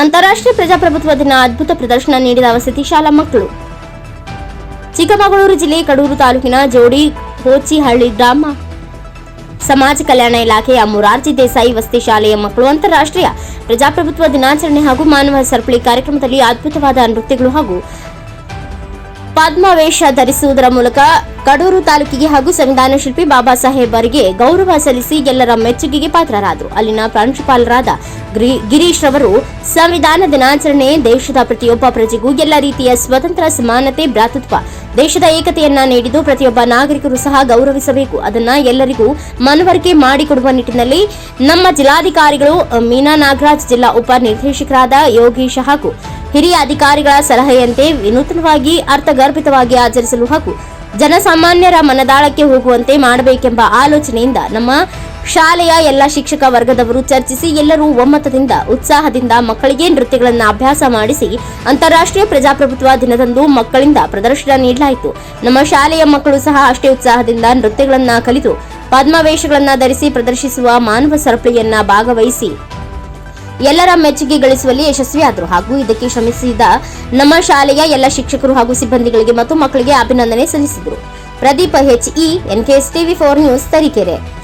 ಅಂತಾರಾಷ್ಟ್ರೀಯ ಪ್ರಜಾಪ್ರಭುತ್ವ ದಿನ ಅದ್ಭುತ ಪ್ರದರ್ಶನ ನೀಡಿದ ವಸತಿ ಶಾಲಾ ಮಕ್ಕಳು. ಚಿಕ್ಕಮಗಳೂರು ಜಿಲ್ಲೆ ಕಡೂರು ತಾಲೂಕಿನ ಜೋಡಿ ಹೋಚಿಹಳ್ಳಿ ಗ್ರಾಮ. ಸಮಾಜ ಕಲ್ಯಾಣ ಇಲಾಖೆಯ ಮುರಾರ್ಜಿ ದೇಸಾಯಿ ವಸತಿ ಶಾಲೆಯ ಮಕ್ಕಳು ಅಂತಾರಾಷ್ಟ್ರೀಯ ಪ್ರಜಾಪ್ರಭುತ್ವ ದಿನಾಚರಣೆ ಹಾಗೂ ಮಾನವ ಸರಪಳಿ ಕಾರ್ಯಕ್ರಮದಲ್ಲಿ ಅದ್ಭುತವಾದ ನೃತ್ಯಗಳು ಹಾಗೂ ಪದ್ಮವೇಷ ಧರಿಸುವುದರ ಮೂಲಕ ಕಡೂರು ತಾಲೂಕಿಗೆ ಹಾಗೂ ಸಂವಿಧಾನ ಶಿಲ್ಪಿ ಬಾಬಾ ಸಾಹೇಬ್ ಅವರಿಗೆ ಗೌರವ ಸಲ್ಲಿಸಿ ಎಲ್ಲರ ಮೆಚ್ಚುಗೆಗೆ ಪಾತ್ರರಾದರು. ಅಲ್ಲಿನ ಪ್ರಾಂಶುಪಾಲರಾದ ಗಿರೀಶ್ ರವರು ಸಂವಿಧಾನ ದಿನಾಚರಣೆ ದೇಶದ ಪ್ರತಿಯೊಬ್ಬ ಪ್ರಜೆಗೂ ಎಲ್ಲ ರೀತಿಯ ಸ್ವತಂತ್ರ ಸಮಾನತೆ ಭ್ರಾತೃತ್ವ. ದೇಶದ ಏಕತೆಯನ್ನ ನೀಡಿದ್ದು ಪ್ರತಿಯೊಬ್ಬ ನಾಗರಿಕರು ಸಹ ಗೌರವಿಸಬೇಕು. ಅದನ್ನ ಎಲ್ಲರಿಗೂ ಮನವರಿಕೆ ಮಾಡಿಕೊಡುವ ನಿಟ್ಟಿನಲ್ಲಿ ನಮ್ಮ ಜಿಲ್ಲಾಧಿಕಾರಿಗಳು ಮೀನಾ ನಾಗರಾಜ್ ಜಿಲ್ಲಾ ಉಪ ನಿರ್ದೇಶಕರಾದ ಯೋಗೀಶ್ ಹಾಗೂ ಹಿರಿಯ ಅಧಿಕಾರಿಗಳ ಸಲಹೆಯಂತೆ ವಿನೂತನವಾಗಿ, ಅರ್ಥಗರ್ಭಿತವಾಗಿ ಆಚರಿಸಲು ಹಾಗೂ ಜನಸಾಮಾನ್ಯರ ಮನದಾಳಕ್ಕೆ ಹೋಗುವಂತೆ ಮಾಡಬೇಕೆಂಬ ಆಲೋಚನೆಯಿಂದ ನಮ್ಮ ಶಾಲೆಯ ಎಲ್ಲ ಶಿಕ್ಷಕ ವರ್ಗದವರು ಚರ್ಚಿಸಿ ಎಲ್ಲರೂ ಒಮ್ಮತದಿಂದ, ಉತ್ಸಾಹದಿಂದ ಮಕ್ಕಳಿಗೆ ನೃತ್ಯಗಳನ್ನು ಅಭ್ಯಾಸ ಮಾಡಿಸಿ ಅಂತಾರಾಷ್ಟ್ರೀಯ ಪ್ರಜಾಪ್ರಭುತ್ವ ದಿನದಂದು ಮಕ್ಕಳಿಂದ ಪ್ರದರ್ಶನ ನೀಡಲಾಯಿತು. ನಮ್ಮ ಶಾಲೆಯ ಮಕ್ಕಳು ಸಹ ಅಷ್ಟೇ ಉತ್ಸಾಹದಿಂದ ನೃತ್ಯಗಳನ್ನ ಕಲಿತು, ಪದ್ಮವೇಷಗಳನ್ನ ಧರಿಸಿ ಪ್ರದರ್ಶಿಸುವ ಮಾನವ ಸರಪಳಿಯನ್ನ ಭಾಗವಹಿಸಿ. ಎಲ್ಲರ ಮೆಚ್ಚುಗೆ ಗಳಿಸುವಲ್ಲಿ ಯಶಸ್ವಿಯಾದರು. ಹಾಗೂ ಇದಕ್ಕೆ ಶ್ರಮಿಸಿದ ನಮ್ಮ ಶಾಲೆಯ ಎಲ್ಲ ಶಿಕ್ಷಕರು ಹಾಗೂ ಸಿಬ್ಬಂದಿಗಳಿಗೆ ಮತ್ತು ಮಕ್ಕಳಿಗೆ ಅಭಿನಂದನೆ ಸಲ್ಲಿಸಿದರು. Pradeep H E NKS TV four news Tarikere.